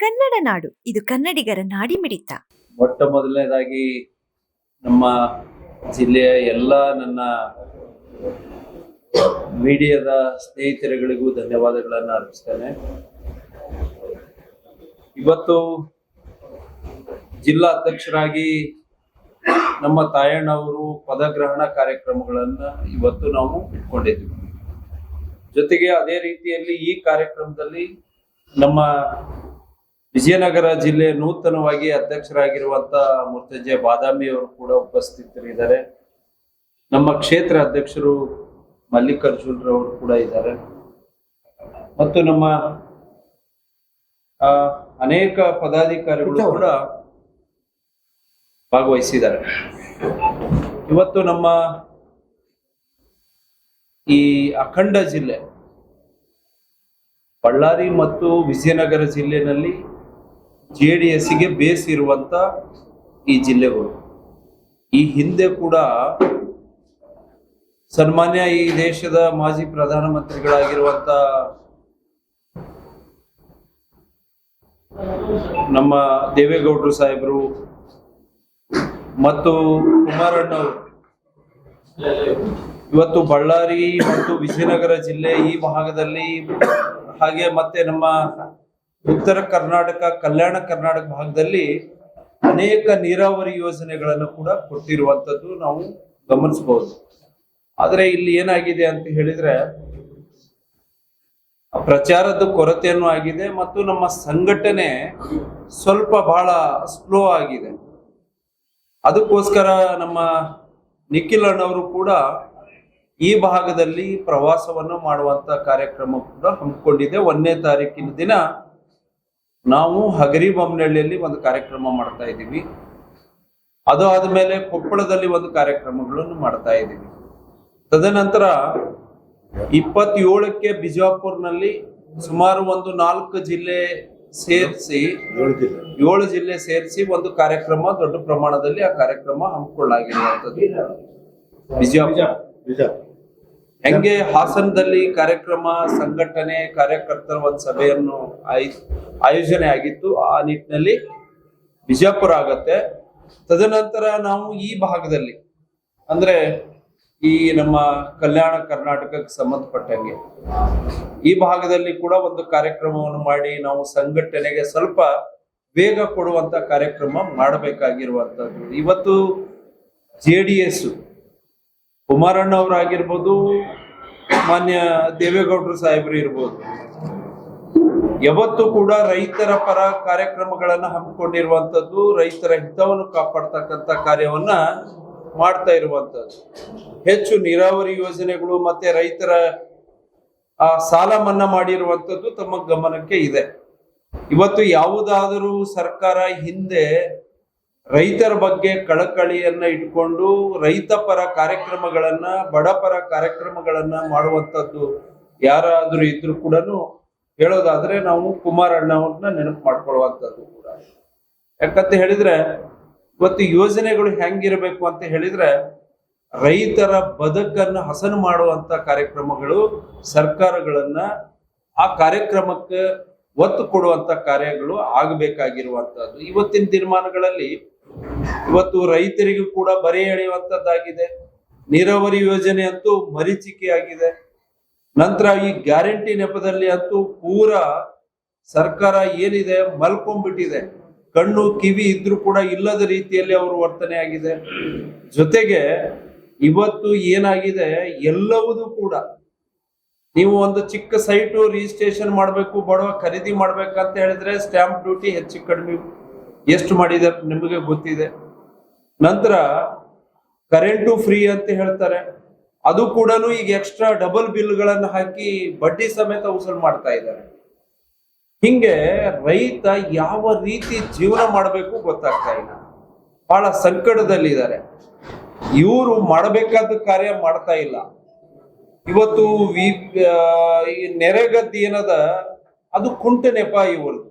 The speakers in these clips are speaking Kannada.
ಕನ್ನಡ ನಾಡು. ಇದು ಕನ್ನಡಿಗರ ನಾಡಿ ಮಿಡಿತ ಮೊಟ್ಟ ಮೊದಲನೇದಾಗಿ ನಮ್ಮ ಜಿಲ್ಲೆಯ ಎಲ್ಲ ನನ್ನ ಮೀಡಿಯಾದ ಸ್ನೇಹಿತರುಗಳಿಗೂ ಧನ್ಯವಾದಗಳನ್ನು ಅರ್ಪಿಸ್ತೇನೆ. ಇವತ್ತು ಜಿಲ್ಲಾ ಅಧ್ಯಕ್ಷರಾಗಿ ನಮ್ಮ ತಾಯಣ್ಣವರು ಪದಗ್ರಹಣ ಕಾರ್ಯಕ್ರಮಗಳನ್ನ ಇವತ್ತು ನಾವು ಇಟ್ಕೊಂಡಿದ್ವಿ ಜೊತೆಗೆ ಅದೇ ರೀತಿಯಲ್ಲಿ ಈ ಕಾರ್ಯಕ್ರಮದಲ್ಲಿ ನಮ್ಮ ವಿಜಯನಗರ ಜಿಲ್ಲೆ ನೂತನವಾಗಿ ಅಧ್ಯಕ್ಷರಾಗಿರುವಂತ ಮುರ್ತಜೆ ಬಾದಾಮಿ ಅವರು ಕೂಡ ಉಪಸ್ಥಿತರಿದ್ದಾರೆ. ನಮ್ಮ ಕ್ಷೇತ್ರ ಅಧ್ಯಕ್ಷರು ಮಲ್ಲಿಕಾರ್ಜುನ್ ರವರು ಕೂಡ ಇದ್ದಾರೆ. ಮತ್ತು ನಮ್ಮ ಅನೇಕ ಪದಾಧಿಕಾರಿಗಳು ಕೂಡ ಭಾಗವಹಿಸಿದ್ದಾರೆ. ಇವತ್ತು ನಮ್ಮ ಈ ಅಖಂಡ ಜಿಲ್ಲೆ, ಬಳ್ಳಾರಿ ಮತ್ತು ವಿಜಯನಗರ ಜಿಲ್ಲೆನಲ್ಲಿ ಜೆ ಡಿ ಎಸ್ಗೆ ಬೇಸ್ ಇರುವಂತ ಈ ಜಿಲ್ಲೆಗಳು. ಈ ಹಿಂದೆ ಕೂಡ ಸನ್ಮಾನ್ಯ ಈ ದೇಶದ ಮಾಜಿ ಪ್ರಧಾನಮಂತ್ರಿಗಳಾಗಿರುವಂತ ನಮ್ಮ ದೇವೇಗೌಡರು ಸಾಹೇಬರು ಮತ್ತು ಕುಮಾರಣ್ಣವರು. ಇವತ್ತು ಬಳ್ಳಾರಿ ಮತ್ತು ವಿಜಯನಗರ ಜಿಲ್ಲೆ ಈ ಭಾಗದಲ್ಲಿ ಹಾಗೆ ಮತ್ತೆ ನಮ್ಮ ಉತ್ತರ ಕರ್ನಾಟಕ, ಕಲ್ಯಾಣ ಕರ್ನಾಟಕ ಭಾಗದಲ್ಲಿ ಅನೇಕ ನೀರಾವರಿ ಯೋಜನೆಗಳನ್ನು ಕೂಡ ಕೊಟ್ಟಿರುವಂತದ್ದು ನಾವು ಗಮನಿಸಬಹುದು. ಆದರೆ ಇಲ್ಲಿ ಏನಾಗಿದೆ ಅಂತ ಹೇಳಿದ್ರೆ ಪ್ರಚಾರದ ಕೊರತೆಯನ್ನು ಆಗಿದೆ ಮತ್ತು ನಮ್ಮ ಸಂಘಟನೆ ಸ್ವಲ್ಪ ಬಹಳ ಸ್ಲೋ ಆಗಿದೆ. ಅದಕ್ಕೋಸ್ಕರ ನಮ್ಮ ನಿಖಿಲ್ ಅಣ್ಣವರು ಕೂಡ ಈ ಭಾಗದಲ್ಲಿ ಪ್ರವಾಸವನ್ನು ಮಾಡುವಂತ ಕಾರ್ಯಕ್ರಮ ಕೂಡ ಹಮ್ಮಿಕೊಂಡಿದೆ. ಒಂದನೇ ತಾರೀಕಿನ ದಿನ ನಾವು ಹಗರಿ ಬೊಮ್ಮನಹಳ್ಳಿಯಲ್ಲಿ ಒಂದು ಕಾರ್ಯಕ್ರಮ ಮಾಡ್ತಾ ಇದ್ದೀವಿ. ಅದು ಆದಮೇಲೆ ಕೊಪ್ಪಳದಲ್ಲಿ ಒಂದು ಕಾರ್ಯಕ್ರಮಗಳನ್ನು ಮಾಡ್ತಾ ಇದ್ದೀವಿ. ತದನಂತರ ಇಪ್ಪತ್ತೇಳಕ್ಕೆ ಬಿಜಾಪುರ್ನಲ್ಲಿ ಸುಮಾರು ಒಂದು ನಾಲ್ಕು ಜಿಲ್ಲೆ ಸೇರಿಸಿ ಏಳು ಜಿಲ್ಲೆ. ಸೇರಿಸಿ ಒಂದು ಕಾರ್ಯಕ್ರಮ ದೊಡ್ಡ ಪ್ರಮಾಣದಲ್ಲಿ ಆ ಕಾರ್ಯಕ್ರಮ ಹಮ್ಮಿಕೊಳ್ಳಾಗಿರುವಂತದ್ದು ಬಿಜಾಪುರ. ಹೆಂಗೆ ಹಾಸನದಲ್ಲಿ ಕಾರ್ಯಕ್ರಮ ಸಂಘಟನೆ ಕಾರ್ಯಕರ್ತರ ಒಂದು ಸಭೆಯನ್ನು ಆಯ್- ಆಯೋಜನೆ ಆಗಿತ್ತು. ಆ ನಿಟ್ಟಿನಲ್ಲಿ ಬಿಜಾಪುರ ಆಗತ್ತೆ. ತದನಂತರ ನಾವು ಈ ಭಾಗದಲ್ಲಿ, ಅಂದ್ರೆ ಈ ನಮ್ಮ ಕಲ್ಯಾಣ ಕರ್ನಾಟಕಕ್ಕೆ ಸಂಬಂಧಪಟ್ಟಂಗೆ, ಈ ಭಾಗದಲ್ಲಿ ಕೂಡ ಒಂದು ಕಾರ್ಯಕ್ರಮವನ್ನು ಮಾಡಿ ನಾವು ಸಂಘಟನೆಗೆ ಸ್ವಲ್ಪ ವೇಗ ಕೊಡುವಂತ ಕಾರ್ಯಕ್ರಮ ಮಾಡಬೇಕಾಗಿರುವಂತದ್ದು. ಇವತ್ತು ಜೆ ಡಿ ಎಸ್ ಕುಮಾರಣ್ಣ ಅವರಾಗಿರ್ಬೋದು ಮಾನ್ಯ ದೇವೇಗೌಡರು ಸಾಹೇಬರು ಇರ್ಬೋದು ಯಾವತ್ತು ಕೂಡ ರೈತರ ಪರ ಕಾರ್ಯಕ್ರಮಗಳನ್ನ ಹಮ್ಮಿಕೊಂಡಿರುವಂತದ್ದು, ರೈತರ ಹಿತವನ್ನು ಕಾಪಾಡ್ತಕ್ಕಂಥ ಕಾರ್ಯವನ್ನ ಮಾಡ್ತಾ ಇರುವಂಥದ್ದು ಹೆಚ್ಚು ನೀರಾವರಿ ಯೋಜನೆಗಳು ಮತ್ತೆ ರೈತರ, ಆ ಸಾಲ ಮನ್ನಾ ಮಾಡಿರುವಂಥದ್ದು ತಮ್ಮ ಗಮನಕ್ಕೆ ಇದೆ. ಇವತ್ತು ಯಾವುದಾದರೂ ಸರ್ಕಾರ ಹಿಂದೆ ರೈತರ ಬಗ್ಗೆ ಕಳಕಳಿಯನ್ನ ಇಟ್ಕೊಂಡು ರೈತ ಪರ ಕಾರ್ಯಕ್ರಮಗಳನ್ನ ಬಡಪರ ಕಾರ್ಯಕ್ರಮಗಳನ್ನ ಮಾಡುವಂತದ್ದು ಯಾರಾದರೂ ಇದ್ರು ಕೂಡ ಹೇಳೋದಾದ್ರೆ ನಾವು ಕುಮಾರಣ್ಣ ನೆನಪು ಮಾಡ್ಕೊಳ್ಳುವಂಥದ್ದು ಕೂಡ ಯಾಕಂತ ಹೇಳಿದ್ರೆ, ಇವತ್ತು ಯೋಜನೆಗಳು ಹೆಂಗಿರಬೇಕು ಅಂತ ಹೇಳಿದ್ರೆ, ರೈತರ ಬದುಕನ್ನು ಹಸನು ಮಾಡುವಂತ ಕಾರ್ಯಕ್ರಮಗಳು ಸರ್ಕಾರಗಳನ್ನ ಆ ಕಾರ್ಯಕ್ರಮಕ್ಕೆ ಒತ್ತು ಕೊಡುವಂತ ಕಾರ್ಯಗಳು ಆಗಬೇಕಾಗಿರುವಂತದ್ದು ಇವತ್ತಿನ ತೀರ್ಮಾನಗಳಲ್ಲಿ ಇವತ್ತು ರೈತರಿಗೂ ಕೂಡ ಬರೆ ಎಳೆಯುವಂತದ್ದಾಗಿದೆ ನೀರಾವರಿ ಯೋಜನೆ ಅಂತೂ ಮರೀಚಿಕೆ ಆಗಿದೆ ನಂತರ ಈ ಗ್ಯಾರಂಟಿ ನೆಪದಲ್ಲಿ ಅಂತೂ ಪೂರ ಸರ್ಕಾರ ಏನಿದೆ ಮಲ್ಕೊಂಡ್ಬಿಟ್ಟಿದೆ. ಕಣ್ಣು, ಕಿವಿ ಇದ್ರೂ ಕೂಡ ಇಲ್ಲದ ರೀತಿಯಲ್ಲಿ ಅವರು ವರ್ತನೆ ಆಗಿದೆ. ಜೊತೆಗೆ ಇವತ್ತು ಏನಾಗಿದೆ? ಎಲ್ಲವೂ ಕೂಡ ನೀವು ಒಂದು ಚಿಕ್ಕ ಸೈಟು ರಿಜಿಸ್ಟ್ರೇಷನ್ ಮಾಡಬೇಕು, ಬಡವ ಖರೀದಿ ಮಾಡ್ಬೇಕಂತ ಹೇಳಿದ್ರೆ ಸ್ಟ್ಯಾಂಪ್ ಡ್ಯೂಟಿ ಹೆಚ್ಚು ಕಡಿಮೆ. ಎಷ್ಟು ಮಾಡಿದೆ ನಿಮಗೆ ಗೊತ್ತಿದೆ. ನಂತರ ಕರೆಂಟು ಫ್ರೀ ಅಂತ ಹೇಳ್ತಾರೆ. ಅದು ಕೂಡ ಈಗ ಎಕ್ಸ್ಟ್ರಾ ಡಬಲ್ ಬಿಲ್ಗಳನ್ನ ಹಾಕಿ ಬಡ್ಡಿ ಸಮೇತ ವಸೂಲ್ ಮಾಡ್ತಾ ಇದ್ದಾರೆ. ಹಿಂಗೆ ರೈತ ಯಾವ ರೀತಿ ಜೀವನ ಮಾಡಬೇಕು ಗೊತ್ತಾಗ್ತಾ ಇಲ್ಲ. ಬಹಳ ಸಂಕಟದಲ್ಲಿದ್ದಾರೆ. ಇವರು ಮಾಡಬೇಕಾದ ಕಾರ್ಯ ಮಾಡ್ತಾ ಇಲ್ಲ. ಇವತ್ತು ವಿ ನೆರೆಗದ್ದೆ ಏನದ, ಅದು ಕುಂಟ ನೆಪ ಇವ್ರದ್ದು.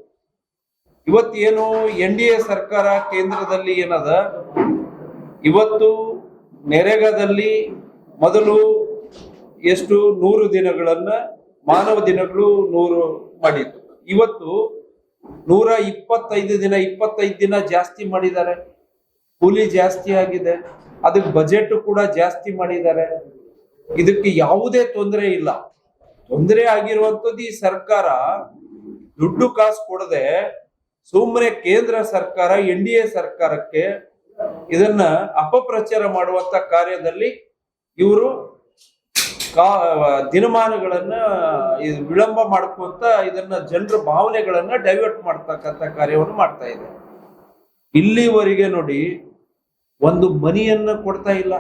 ಇವತ್ತೇನು ಎನ್ ಡಿ ಎ ಸರ್ಕಾರ ಕೇಂದ್ರದಲ್ಲಿ ಏನದ, ಇವತ್ತು ನೆರೆಗದಲ್ಲಿ ಮೊದಲು ಎಷ್ಟು ನೂರು ದಿನಗಳನ್ನ ಮಾನವ ದಿನಗಳು ನೂರು ಮಾಡಿತ್ತು ಇವತ್ತು ನೂರ ಇಪ್ಪತ್ತೈದು ದಿನ ಇಪ್ಪತ್ತೈದು ದಿನ ಜಾಸ್ತಿ ಮಾಡಿದ್ದಾರೆ. ಕೂಲಿ ಜಾಸ್ತಿ ಆಗಿದೆ. ಅದಕ್ಕೆ ಬಜೆಟ್ ಕೂಡ ಜಾಸ್ತಿ ಮಾಡಿದ್ದಾರೆ. ಇದಕ್ಕೆ ಯಾವುದೇ ತೊಂದರೆ ಇಲ್ಲ. ತೊಂದರೆ ಆಗಿರುವಂತದ್ದು ಈ ಸರ್ಕಾರ ದುಡ್ಡು ಕಾಸು ಕೊಡದೆ ಸುಮ್ಮನೆ ಕೇಂದ್ರ ಸರ್ಕಾರ, ಎನ್ ಡಿ ಎ ಸರ್ಕಾರಕ್ಕೆ ಇದನ್ನ ಅಪಪ್ರಚಾರ ಮಾಡುವಂತ ಕಾರ್ಯದಲ್ಲಿ ಇವರು ಕಾ ದಿನಮಾನಗಳನ್ನ ಇದು ವಿಳಂಬ ಮಾಡ್ಕೊಂತ ಇದನ್ನ ಜನರ ಭಾವನೆಗಳನ್ನ ಡೈವರ್ಟ್ ಮಾಡ್ತಕ್ಕಂಥ ಕಾರ್ಯವನ್ನು ಮಾಡ್ತಾ ಇದೆ. ಇಲ್ಲಿವರೆಗೆ ನೋಡಿ, ಒಂದು ಮನಿಯನ್ನ ಕೊಡ್ತಾ ಇಲ್ಲ.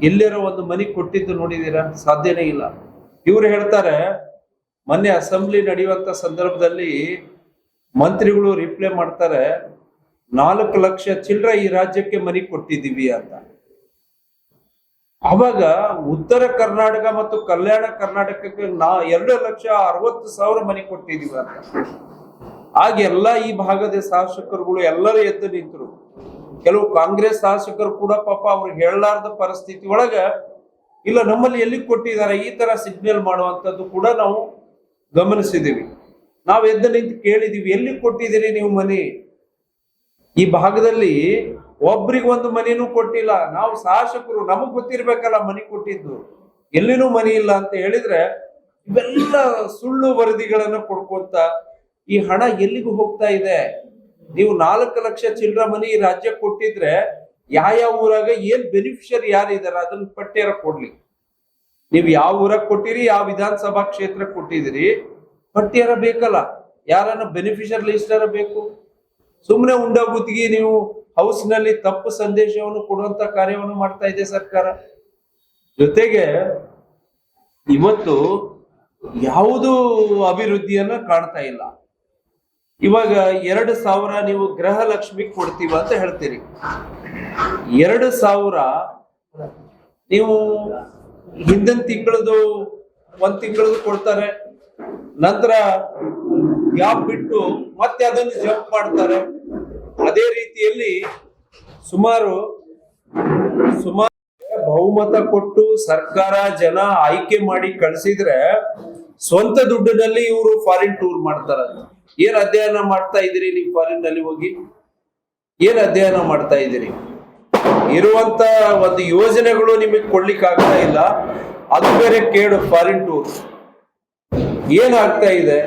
ಎಲ್ಲಿರೋ ಒಂದು ಮನಿ ಕೊಟ್ಟಿದ್ದು ನೋಡಿದೀರಾ ಸಾಧ್ಯನೇ ಇಲ್ಲ. ಇವ್ರು ಹೇಳ್ತಾರೆ, ಮೊನ್ನೆ ಅಸೆಂಬ್ಲಿ ನಡೆಯುವಂತ ಸಂದರ್ಭದಲ್ಲಿ ಮಂತ್ರಿಗಳು ರಿಪ್ಲೈ ಮಾಡ್ತಾರೆ, ನಾಲ್ಕು ಲಕ್ಷ ಚಿಲ್ಲರೆ ಈ ರಾಜ್ಯಕ್ಕೆ ಮನಿ ಕೊಟ್ಟಿದ್ದೀವಿ ಅಂತ. ಅವಾಗ ಉತ್ತರ ಕರ್ನಾಟಕ ಮತ್ತು ಕಲ್ಯಾಣ ಕರ್ನಾಟಕಕ್ಕೆ ನಾ ಎರಡು ಲಕ್ಷ ಅರವತ್ತು ಸಾವಿರ ಮನೆ ಕೊಟ್ಟಿದೀವಿ ಅಂತ. ಆಗ ಎಲ್ಲ ಈ ಭಾಗದ ಶಾಸಕರುಗಳು ಎಲ್ಲರೂ ಎದ್ದು ನಿಂತರು. ಕೆಲವು ಕಾಂಗ್ರೆಸ್ ಶಾಸಕರು ಕೂಡ ಪಾಪ ಅವ್ರು ಹೇಳಲಾರ್ದ ಪರಿಸ್ಥಿತಿ ಒಳಗ, ಇಲ್ಲ ನಮ್ಮಲ್ಲಿ ಎಲ್ಲಿ ಕೊಟ್ಟಿದ್ದಾರೆ, ಈ ತರ ಸಿಗ್ನಲ್ ಮಾಡುವಂತದ್ದು ಕೂಡ ನಾವು ಗಮನಿಸಿದೀವಿ ನಾವು ಎದ್ದು ನಿಂತು ಕೇಳಿದೀವಿ ಎಲ್ಲಿ ಕೊಟ್ಟಿದ್ದೀರಿ ನೀವು ಮನೆ? ಈ ಭಾಗದಲ್ಲಿ ಒಬ್ರಿಗೆ ಒಂದು ಮನೆನೂ ಕೊಟ್ಟಿಲ್ಲ. ನಾವು ಶಾಸಕರು ನಮಗ್ ಗೊತ್ತಿರ್ಬೇಕಲ್ಲ ಮನೆ ಕೊಟ್ಟಿದ್ದು. ಎಲ್ಲಿನೂ ಮನೆ ಇಲ್ಲ ಅಂತ ಹೇಳಿದ್ರೆ ಇವೆಲ್ಲ ಸುಳ್ಳು ವರದಿಗಳನ್ನ ಕೊಡ್ಕೊಂತ ಈ ಹಣ ಎಲ್ಲಿಗೂ ಹೋಗ್ತಾ ಇದೆ? ನೀವು ನಾಲ್ಕು ಲಕ್ಷ ಚಿಲ್ಲರ ಮನಿ ರಾಜ್ಯ ಕೊಟ್ಟಿದ್ರೆ ಯಾವ ಊರಾಗ ಏನ್ ಬೆನಿಫಿಷರಿ ಯಾರು ಇದಾರೆ ಅದನ್ನ ಪಟ್ಟಿಯರ ಕೊಡ್ಲಿ. ನೀವು ಯಾವ ಊರಾಗ ಕೊಟ್ಟಿರಿ, ಯಾವ ವಿಧಾನಸಭಾ ಕ್ಷೇತ್ರಕ್ಕೆ ಕೊಟ್ಟಿದಿರಿ, ಪಟ್ಟಿಯರ ಬೇಕಲ್ಲ. ಯಾರನ್ನ ಬೆನಿಫಿಷರ್ ಲಿಸ್ಟರ ಬೇಕು? ಸುಮ್ಮನೆ ಉಂಡ ಗುತ್ತಿಗೆ ನೀವು ಹೌಸ್ನಲ್ಲಿ ತಪ್ಪು ಸಂದೇಶವನ್ನು ಕೊಡುವಂತ ಕಾರ್ಯವನ್ನು ಮಾಡ್ತಾ ಇದೆ ಸರ್ಕಾರ. ಜೊತೆಗೆ ಇವತ್ತು ಯಾವುದು ಅಭಿವೃದ್ಧಿಯನ್ನ ಕಾಣ್ತಾ ಇಲ್ಲ. ಇವಾಗ ಎರಡು ಸಾವಿರ ನೀವು ಗೃಹ ಲಕ್ಷ್ಮಿ ಕೊಡ್ತೀವ ಅಂತ ಹೇಳ್ತೀರಿ. ಎರಡು ಸಾವಿರ ನೀವು ಹಿಂದಿನ ತಿಂಗಳದು ಒಂದ್ ತಿಂಗಳದು ಕೊಡ್ತಾರೆ, ನಂತರ ಗ್ಯಾಪ್ ಬಿಟ್ಟು ಮತ್ತೆ ಅದನ್ನು ಜಂಪ್ ಮಾಡ್ತಾರೆ. ಅದೇ ರೀತಿಯಲ್ಲಿ ಸುಮಾರು ಸುಮಾರು ಬಹುಮತ ಕೊಟ್ಟು ಸರ್ಕಾರ ಜನ ಆಯ್ಕೆ ಮಾಡಿ ಕಳ್ಸಿದ್ರೆ ಸ್ವಂತ ದುಡ್ಡಿನಲ್ಲಿ ಇವರು ಫಾರಿನ್ ಟೂರ್ ಮಾಡ್ತಾರ. ಏನ್ ಅಧ್ಯಯನ ಮಾಡ್ತಾ ಇದ್ದೀರಿ ನೀವು ಫಾರಿನ್ನಲ್ಲಿ ಹೋಗಿ? ಏನ್ ಅಧ್ಯಯನ ಮಾಡ್ತಾ ಇದ್ದೀರಿ? ಇರುವಂತ ಒಂದು ಯೋಜನೆಗಳು ನಿಮಗೆ ಕೊಡ್ಲಿಕ್ಕೆ ಆಗ್ತಾ ಇಲ್ಲ. ಅದು ಬೇರೆ ಕೇಳು ಫಾರಿನ್ ಟೂರ್ ಏನಾಗ್ತಾ ಇದೆ?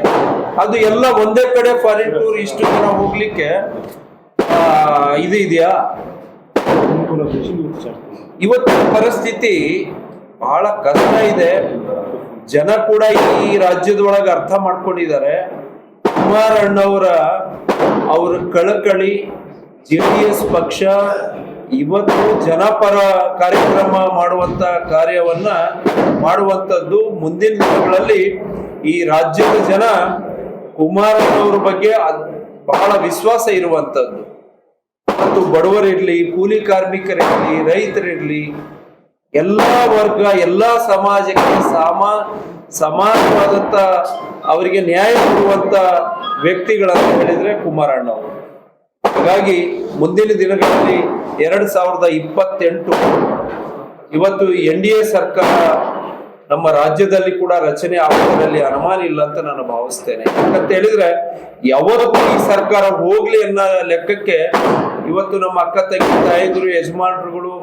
ಅದು ಎಲ್ಲ ಒಂದೇ ಕಡೆ ಫಾರಿನ್ ಟೂರ್ ಇಷ್ಟು ಜನ ಹೋಗ್ಲಿಕ್ಕೆ ಇದು ಇದೆಯಾ? ಇವತ್ತಿನ ಪರಿಸ್ಥಿತಿ ಬಹಳ ಕಷ್ಟ ಇದೆ. ಜನ ಕೂಡ ಈ ರಾಜ್ಯದೊಳಗೆ ಅರ್ಥ ಮಾಡ್ಕೊಂಡಿದ್ದಾರೆ. ಕುಮಾರಣ್ಣವರ ಅವ್ರ ಕಳಕಳಿ, ಜೆ ಡಿ ಎಸ್ ಪಕ್ಷ ಇವತ್ತು ಜನಪರ ಕಾರ್ಯಕ್ರಮ ಮಾಡುವಂತ ಕಾರ್ಯವನ್ನ ಮಾಡುವಂಥದ್ದು ಮುಂದಿನ ದಿನಗಳಲ್ಲಿ ಈ ರಾಜ್ಯದ ಜನ ಕುಮಾರಣ್ಣವ್ರ ಬಗ್ಗೆ ಬಹಳ ವಿಶ್ವಾಸ ಇರುವಂತದ್ದು ಮತ್ತು ಬಡವರಿರಲಿ, ಕೂಲಿ ಕಾರ್ಮಿಕರಿರಲಿ, ರೈತರಿರಲಿ, ಎಲ್ಲ ವರ್ಗ, ಎಲ್ಲ ಸಮಾಜಕ್ಕೆ ಸಮ ಸಮಾನವಾದಂಥ ಅವರಿಗೆ ನ್ಯಾಯ ಕೊಡುವಂಥ ವ್ಯಕ್ತಿಗಳಂತ ಹೇಳಿದರೆ ಕುಮಾರಣ್ಣ ಅವರು. ಹಾಗಾಗಿ ಮುಂದಿನ ದಿನಗಳಲ್ಲಿ ಎರಡು ಸಾವಿರದ ಇಪ್ಪತ್ತೆಂಟು ಇವತ್ತು ಎನ್ ಡಿ ಎ ಸರ್ಕಾರ ನಮ್ಮ ರಾಜ್ಯದಲ್ಲಿ ಕೂಡ ರಚನೆ ಆಗುವುದರಲ್ಲಿ ಅನುಮಾನ ಇಲ್ಲ ಅಂತ ನಾನು ಭಾವಿಸ್ತೇನೆ. ಯಾಕಂತ ಹೇಳಿದ್ರೆ, ಯಾವತ್ತೂ ಈ ಸರ್ಕಾರ ಹೋಗ್ಲಿ ಅನ್ನೋ ಲೆಕ್ಕಕ್ಕೆ ಇವತ್ತು ನಮ್ಮ ಅಕ್ಕ, ತಂಗಿ, ತಾಯಿದ್ರು, ಯಜಮಾನರುಗಳು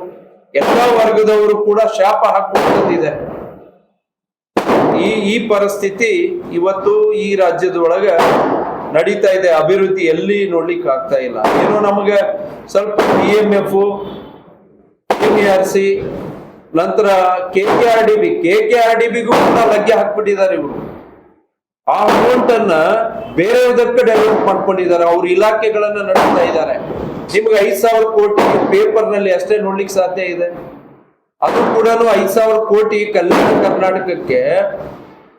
ಎಲ್ಲಾ ವರ್ಗದವರು ಕೂಡ ಶಾಪ ಹಾಕೊಂಡಿದೆ ಈ ಈ ಪರಿಸ್ಥಿತಿ ಇವತ್ತು ಈ ರಾಜ್ಯದೊಳಗೆ ನಡೀತಾ ಇದೆ. ಅಭಿವೃದ್ಧಿ ಎಲ್ಲಿ ನೋಡ್ಲಿಕ್ಕೆ ಆಗ್ತಾ ಇಲ್ಲ. ಏನೋ ನಮಗೆ ಸ್ವಲ್ಪ ಡಿ ಎಂ ಎಫ್ ನಂತರ K K R D B K K R D ಬಿಗೂ ಕೂಡ ಲಗ್ಗೆ ಹಾಕ್ಬಿಟ್ಟಿದ್ದಾರೆ ಇವರು. ಆ ಅಮೌಂಟ್ ಅನ್ನ ಬೇರೆಯವದಕ್ಕೆ ಡೈವರ್ಟ್ ಮಾಡ್ಕೊಂಡಿದ್ದಾರೆ. ಅವ್ರ ಇಲಾಖೆಗಳನ್ನ ನಡೆಸ್ತಾ ಇದ್ದಾರೆ. ನಿಮ್ಗೆ ಐದ್ ಸಾವಿರ ಕೋಟಿ ಪೇಪರ್ನಲ್ಲಿ ಅಷ್ಟೇ ನೋಡ್ಲಿಕ್ಕೆ ಸಾಧ್ಯ ಇದೆ? ಅದು ಕೂಡ ಐದ್ ಸಾವಿರ ಕೋಟಿ ಕಲ್ಯಾಣ ಕರ್ನಾಟಕಕ್ಕೆ.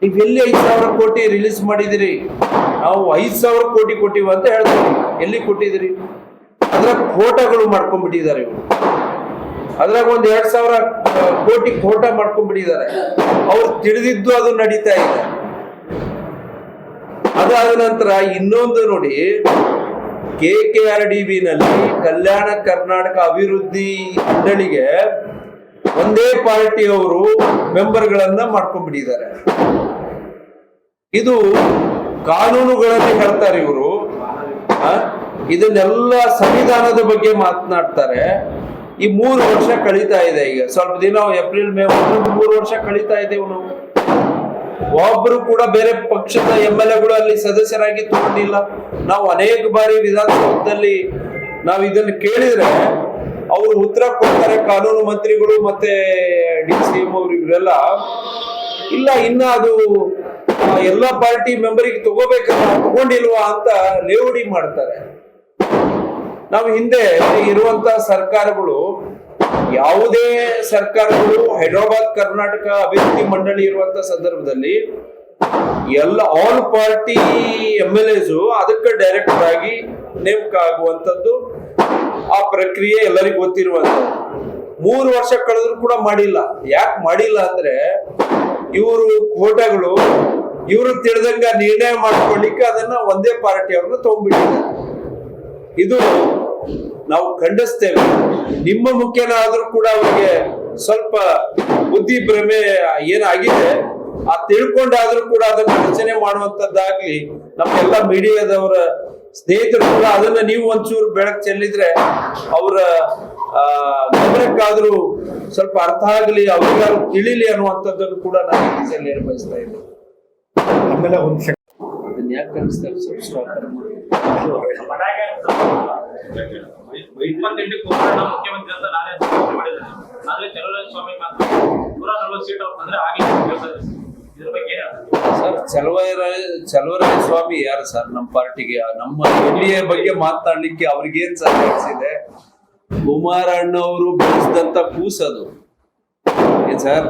ನೀವ್ ಎಲ್ಲಿ ಐದ್ ಸಾವಿರ ಕೋಟಿ ರಿಲೀಸ್ ಮಾಡಿದಿರಿ? ನಾವು ಐದ್ ಸಾವಿರ ಕೋಟಿ ಕೊಟ್ಟಿವ ಅಂತ ಹೇಳ್ತೀವಿ. ಎಲ್ಲಿ ಕೊಟ್ಟಿದಿರಿ? ಅದ್ರ ಖೋಟಗಳು ಮಾಡ್ಕೊಂಡ್ಬಿಟ್ಟಿದ್ದಾರೆ ಇವರು. ಅದ್ರಾಗ ಒಂದ್ ಎರಡ್ ಸಾವಿರ ಕೋಟಿ ಖೋಟ ಮಾಡ್ಕೊಂಡ್ಬಿಟ್ಟಿದ್ದಾರೆ. ಅವ್ರು ತಿಳಿದಿದ್ದು ಅದು ನಡೀತಾ ಇದೆ. ಅದಾದ ನಂತರ ಇನ್ನೊಂದು ನೋಡಿ, K K R D B ನಲ್ಲಿ ಕಲ್ಯಾಣ ಕರ್ನಾಟಕ ಅಭಿವೃದ್ಧಿ ಮಂಡಳಿಗೆ ಒಂದೇ ಪಾರ್ಟಿಯವರು ಮೆಂಬರ್ಗಳನ್ನ ಮಾಡ್ಕೊಂಡ್ಬಿಟ್ಟಿದ್ದಾರೆ. ಇದು ಕಾನೂನುಗಳಲ್ಲಿ ಹೇಳ್ತಾರೆ ಇವರು. ಇದನ್ನೆಲ್ಲ ಸಂವಿಧಾನದ ಬಗ್ಗೆ ಮಾತನಾಡ್ತಾರೆ. ಈ ಮೂರು ವರ್ಷ ಕಳೀತಾ ಇದೆ ಈಗ. ಸ್ವಲ್ಪ ದಿನ ಏಪ್ರಿಲ್, ಮೇ ಮೂರು ವರ್ಷ ಕಳೀತಾ ಇದ್ದೇವೆ ನಾವು ಒಬ್ರು ಕೂಡ ಬೇರೆ ಪಕ್ಷದ ಎಂ ಎಲ್ ಎಗಳು ಅಲ್ಲಿ ಸದಸ್ಯರಾಗಿ ತಗೊಂಡಿಲ್ಲ. ನಾವು ಅನೇಕ ಬಾರಿ ವಿಧಾನಸೌಧದಲ್ಲಿ ನಾವು ಇದನ್ನು ಕೇಳಿದ್ರೆ ಅವರು ಉತ್ತರ ಕೊಡ್ತಾರೆ, ಕಾನೂನು ಮಂತ್ರಿಗಳು ಮತ್ತೆ ಡಿ ಸಿ ಎಂ ಅವರು ಇವರೆಲ್ಲ. ಇಲ್ಲ, ಇನ್ನ ಅದು ಎಲ್ಲ ಎಲ್ಲಾ ಪಾರ್ಟಿ ಮೆಂಬರಿಗೆ ತಗೋಬೇಕಲ್ಲ, ತಗೊಂಡಿಲ್ವಾ ಅಂತ ಲೇವಡಿ ಮಾಡ್ತಾರೆ. ನಾವು ಹಿಂದೆ ಇರುವಂತ ಸರ್ಕಾರಗಳು ಯಾವುದೇ ಸರ್ಕಾರಗಳು ಹೈದರಾಬಾದ್, ಕರ್ನಾಟಕ ಅಭಿವೃದ್ಧಿ ಮಂಡಳಿ ಇರುವಂತ ಸಂದರ್ಭದಲ್ಲಿ ಎಲ್ಲ all party M L S ಅದಕ್ಕೆ ಡೈರೆಕ್ಟರ್ ಆಗಿ ನೇಮಕ ಆಗುವಂತದ್ದು ಆ ಪ್ರಕ್ರಿಯೆ ಎಲ್ಲರಿಗೂ ಗೊತ್ತಿರುವಂತದ್ದು ಮೂರು ವರ್ಷ ಕಳೆದ್ರು ಕೂಡ ಮಾಡಿಲ್ಲ. ಯಾಕೆ ಮಾಡಿಲ್ಲ ಅಂದ್ರೆ ಇವರು ಕೋಟಗಳು, ಇವರು ತಿಳಿದಂಗ ನಿರ್ಣಯ ಮಾಡ್ಕೊಳ್ಳಿಕ್ಕೆ ಅದನ್ನ ಒಂದೇ ಪಾರ್ಟಿ ಅವ್ರನ್ನ ತಗೊಂಡ್ಬಿಟ್ಟಿದ್ದಾರೆ. ಇದು ನಾವು ಖಂಡಿಸ್ತೇವೆ. ನಿಮ್ಮ ಮುಖ್ಯನಾದ್ರೂ ಕೂಡ ಅವರಿಗೆ ಸ್ವಲ್ಪ ಬುದ್ಧಿ ಭ್ರಮೆ ಏನಾಗಿದೆ, ಆ ತಿಳ್ಕೊಂಡಾದ್ರೂ ಕೂಡ ಅದನ್ನ ರಚನೆ ಮಾಡುವಂತದ್ದಾಗ್ಲಿ, ನಮ್ಮೆಲ್ಲ ಮೀಡಿಯಾದವರ ಸ್ನೇಹಿತರು ಕೂಡ ಅದನ್ನ ನೀವು ಒಂಚೂರು ಬೆಳಕು ಚೆಲ್ಲಿದ್ರೆ ಅವರ ಗಮನಕ್ಕಾದ್ರೂ ಸ್ವಲ್ಪ ಅರ್ಥ ಆಗಲಿ, ಅವ್ರಿಗಾದ್ರೂ ತಿಳಿಲಿ ಅನ್ನುವಂಥದ್ದನ್ನು ಕೂಡ ನಾನು ಬಯಸ್ತಾ ಇದ್ದೀನಿ. ಆಮೇಲೆ ಒಂದು ಅದನ್ನ ಯಾಕೆ ಕಲಿಸ್ತಾರೆ ಸ್ವಲ್ಪ ಸ್ಟಾಪ್ ಮಾಡಿ. ಚಲುವರಾಯ ಕುಮಾರಣ್ಣ ಮುಖ್ಯಮಂತ್ರಿ ಅಂತ ನಾನೇ ಘೋಷಣೆ ಮಾಡಿದ್ದೇನೆ. ಆದ್ರೆ ಚಲುವರಾಯ ಸ್ವಾಮಿ ಮಾತ್ರ ನೂರ ನಲವತ್ತು ಸೀಟ್ ಅವ್ರು ಬಂದ್ರೆ ಆಗಿಲ್ಲ ಅಂತ ಹೇಳ್ತಾರೆ ಇದ್ರ ಬಗ್ಗೆ ಸರ್ ಚಲವರಾಯ ಚಲವರಾಯ ಸ್ವಾಮಿ ಯಾರು ಸರ್? ನಮ್ಮ ಪಾರ್ಟಿಗೆ ನಮ್ಮ ಎಲ್ಲಿಯ ಬಗ್ಗೆ ಮಾತಾಡ್ಲಿಕ್ಕೆ ಅವ್ರಿಗೇನ್ ಸರ್ ಅನ್ಸಿದೆ ಕುಮಾರಣ್ಣವರು ಬೆಳೆಸಿದಂತ ಕೂಸದು. ಏನ್ ಸರ್?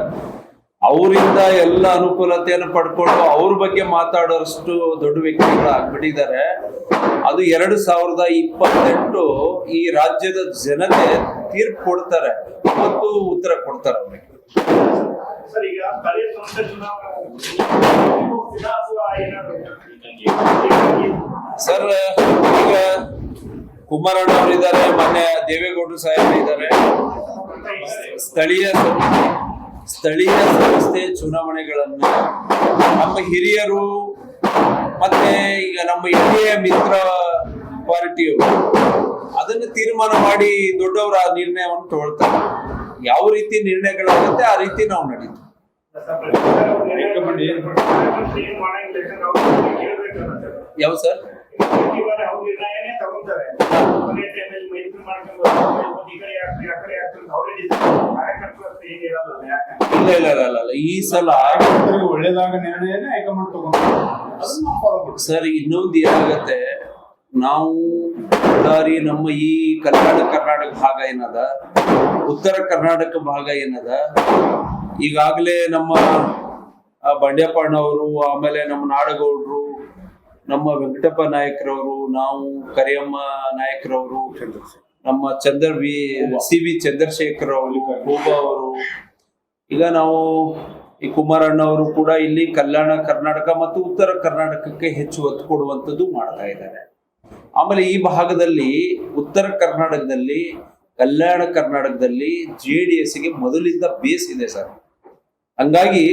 ಅವರಿಂದ ಎಲ್ಲ ಅನುಕೂಲತೆಯನ್ನು ಪಡ್ಕೊಂಡು ಅವ್ರ ಬಗ್ಗೆ ಮಾತಾಡೋರಷ್ಟು ದೊಡ್ಡ ವ್ಯಕ್ತಿಗಳು ಆಗ್ಬಿಟ್ಟಿದ್ದಾರೆ. ಅದು ಎರಡು ಸಾವಿರದ ಇಪ್ಪತ್ತೆಂಟು ಈ ರಾಜ್ಯದ ಜನತೆ ತೀರ್ಪು ಕೊಡ್ತಾರೆ ಮತ್ತು ಉತ್ತರ ಕೊಡ್ತಾರೆ ಅವ್ರಿಗೆ. ಸರ್ ಈಗ ಕುಮಾರಣ್ಣ ಅವರಿದ್ದಾರೆ ಮೊನ್ನೆ ದೇವೇಗೌಡರು ಸಾಹೇಬ್ರು ಇದ್ದಾರೆ. ಸ್ಥಳೀಯ ಸಂ- ಸ್ಥಳೀಯ ಸಂಸ್ಥೆ ಚುನಾವಣೆಗಳನ್ನು ನಮ್ಮ ಹಿರಿಯರು ಮತ್ತೆ ಈಗ ನಮ್ಮ ಹಿರಿಯ ಮಿತ್ರ ಪಾರ್ಟಿಯವರು ಅದನ್ನ ತೀರ್ಮಾನ ಮಾಡಿ ದೊಡ್ಡವರ ಆ ನಿರ್ಣಯವನ್ನು ತಗೊಳ್ತಾರೆ. ಯಾವ ರೀತಿ ನಿರ್ಣಯಗಳಾಗುತ್ತೆ ಆ ರೀತಿ ನಾವು ಸರ್. ಯಾವ ಸರ್? ಇಲ್ಲ ಇಲ್ಲ ಇಲ್ಲ ಇಲ್ಲ, ಇಲ್ಲ. ಈ ಸಲ ಒಳ್ಳೇದಾಗ ನಿರ್ಣಯನೇ ಆಯ್ಕೆ ಮಾಡ್ಕೋಬೇಕು ಸರ್ ಇನ್ನೊಂದು ಏನಾಗತ್ತೆ? ನಾವು ಬಳ್ಳಾರಿ ನಮ್ಮ ಈ ಕರ್ನಾಟಕ ಕರ್ನಾಟಕ ಭಾಗ ಏನದ? ಉತ್ತರ ಕರ್ನಾಟಕ ಭಾಗ ಏನದ? ಈಗಾಗಲೇ ನಮ್ಮ ಬಂಡ್ಯಪ್ಪಣ್ಣವರು ಆಮೇಲೆ ನಮ್ಮ ನಾಡಗೌಡರು ನಮ್ಮ ವೆಂಕಟಪ್ಪ ನಾಯಕರವರು ನಾವು ಕರಿಯಮ್ಮ ನಾಯಕರವರು ನಮ್ಮ Chandra V C V Chandrashekhar ಅವರು ಗೋಬಾ ಅವರು ಈಗ ನಾವು ಈ ಕುಮಾರಣ್ಣ ಅವರು ಕೂಡ ಇಲ್ಲಿ ಕಲ್ಯಾಣ ಕರ್ನಾಟಕ ಮತ್ತು ಉತ್ತರ ಕರ್ನಾಟಕಕ್ಕೆ ಹೆಚ್ಚು ಒತ್ತು ಕೊಡುವಂಥದ್ದು ಮಾಡ್ತಾ ಇದ್ದಾರೆ. ಆಮೇಲೆ ಈ ಭಾಗದಲ್ಲಿ ಉತ್ತರ ಕರ್ನಾಟಕದಲ್ಲಿ, ಕಲ್ಯಾಣ ಕರ್ನಾಟಕದಲ್ಲಿ ಜೆ ಡಿ ಎಸ್ಗೆ ಮೊದಲಿಂದ ಬೇಸ್ ಇದೆ ಸರ್. ಹಂಗಾಗಿ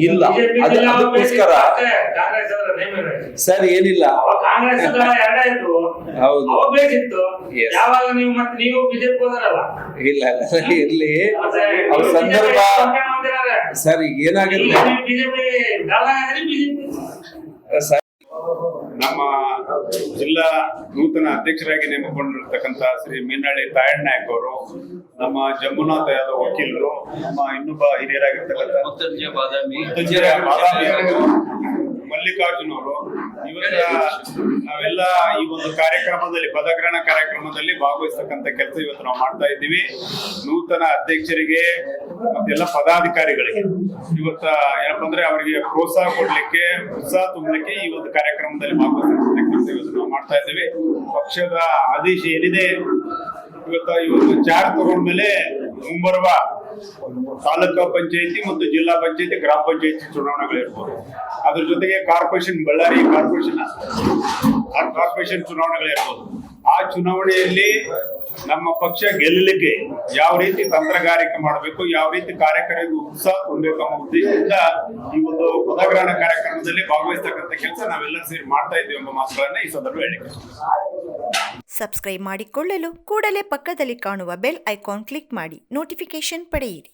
ಇಲ್ಲ. ಅದು ಅದಕ್ಕೋಸ್ಕರ ಸರ್ ಏನಿಲ್ಲ. ಕಾಂಗ್ರೆಸ್ ಎರಡೇ ಹೌದು. ಬೇಕಿತ್ತು. ಯಾವಾಗ ನೀವು ಮತ್ತೆ ನೀವು ಬಿಜೆಪಿ ಹೋದಾರಲ್ಲ? ಇಲ್ಲ ಇರ್ಲಿ. ಅವ್ರ ಸಂದರ್ಭ. ಸರ್ ಈಗ ಏನಾಗುತ್ತೆ ಬಿಜೆಪಿ ಬಿಜೆಪಿ. ನಮ್ಮ ಜಿಲ್ಲಾ ನೂತನ ಅಧ್ಯಕ್ಷರಾಗಿ ನೇಮಕೊಂಡಿರ್ತಕ್ಕಂಥ ಶ್ರೀ ಮೀನಾಳಿ ತಾಯಣ್ಣ ನಾಯಕ್ ಅವರು ನಮ್ಮ ಜಂಬುನಾಥ ಯಾದವ್ ವಕೀಲರು ನಮ್ಮ ಇನ್ನೊಬ್ಬ ಹಿರಿಯರಾಗಿರ್ತಕ್ಕಂಥ ಬಾದಾಮಿ. ಮಲ್ಲಿಕಾರ್ಜುನ್ ಅವರು ಇವರ ನಾವೆಲ್ಲ ಈ ಒಂದು ಕಾರ್ಯಕ್ರಮದಲ್ಲಿ, ಪದಗ್ರಹಣ ಕಾರ್ಯಕ್ರಮದಲ್ಲಿ ಭಾಗವಹಿಸ್ತಕ್ಕಂಥ ಕೆಲಸ ಇವತ್ತು ನಾವು ಮಾಡ್ತಾ ಇದ್ದೀವಿ. ನೂತನ ಅಧ್ಯಕ್ಷರಿಗೆ ಮತ್ತೆಲ್ಲ ಪದಾಧಿಕಾರಿಗಳಿಗೆ. ಇವತ್ತ ಏನಪ್ಪಾ ಅಂದ್ರೆ ಅವರಿಗೆ ಪ್ರೋತ್ಸಾಹ ಕೊಡ್ಲಿಕ್ಕೆ, ಉತ್ಸಾಹ ತುಂಬಲಿಕ್ಕೆ ಈ ಒಂದು ಕಾರ್ಯಕ್ರಮದಲ್ಲಿ ಭಾಗವಹಿಸ್ತಕ್ಕಂಥ ಕೆಲಸ ಇವತ್ತು ನಾವು ಮಾಡ್ತಾ ಇದ್ದೀವಿ. ಪಕ್ಷದ ಆದೇಶ ಏನಿದೆ? ಇವತ್ತ ಇವತ್ತು ಚಾರ್ ತಗೊಂಡ್ಮೇಲೆ ಮುಂಬರುವ ತಾಲೂಕಾ ಪಂಚಾಯತಿ ಮತ್ತು ಜಿಲ್ಲಾ ಪಂಚಾಯತಿ, ಗ್ರಾಮ ಪಂಚಾಯತಿ ಚುನಾವಣೆಗಳಿರ್ಬೋದು ಅದ್ರ ಜೊತೆಗೆ ಕಾರ್ಪೊರೇಷನ್ ಬಳ್ಳಾರಿ ಕಾರ್ಪೊರೇಷನ್ ಕಾರ್ಪೊರೇಷನ್ ಚುನಾವಣೆಗಳು ಇರ್ಬೋದು. ಆ ಚುನಾವಣೆಯಲ್ಲಿ ನಮ್ಮ ಪಕ್ಷ ಗೆಲ್ಲಲಿಕ್ಕೆ ಯಾವ ರೀತಿ ತಂತ್ರಗಾರಿಕೆ ಮಾಡಬೇಕು, ಯಾವ ರೀತಿ ಕಾರ್ಯಕರ್ತರಿಗೆ ಉತ್ಸಾಹ ತುಂಬಬೇಕು ಅನ್ನೋ ಉದ್ದೇಶದಿಂದ ಈ ಒಂದು ಪದಗ್ರಹಣ ಕಾರ್ಯಕ್ರಮದಲ್ಲಿ ಭಾಗವಹಿಸ್ತಕ್ಕಂಥ ಕೆಲಸ ನಾವೆಲ್ಲರೂ ಸೇರಿ ಮಾಡ್ತಾ ಇದ್ದೀವಿ ಎಂಬ ಮಾತುಗಳನ್ನ ಈ ಸಂದರ್ಭ ಹೇಳಿಕೆ ಸಬ್ಸ್ಕ್ರೈಬ್ ಮಾಡಿಕೊಳ್ಳಲು ಕೂಡಲೇ ಪಕ್ಕದಲ್ಲಿ ಕಾಣುವ ಬೆಲ್ ಐಕಾನ್ ಕ್ಲಿಕ್ ಮಾಡಿ ನೋಟಿಫಿಕೇಶನ್ ಪಡೆಯಿರಿ.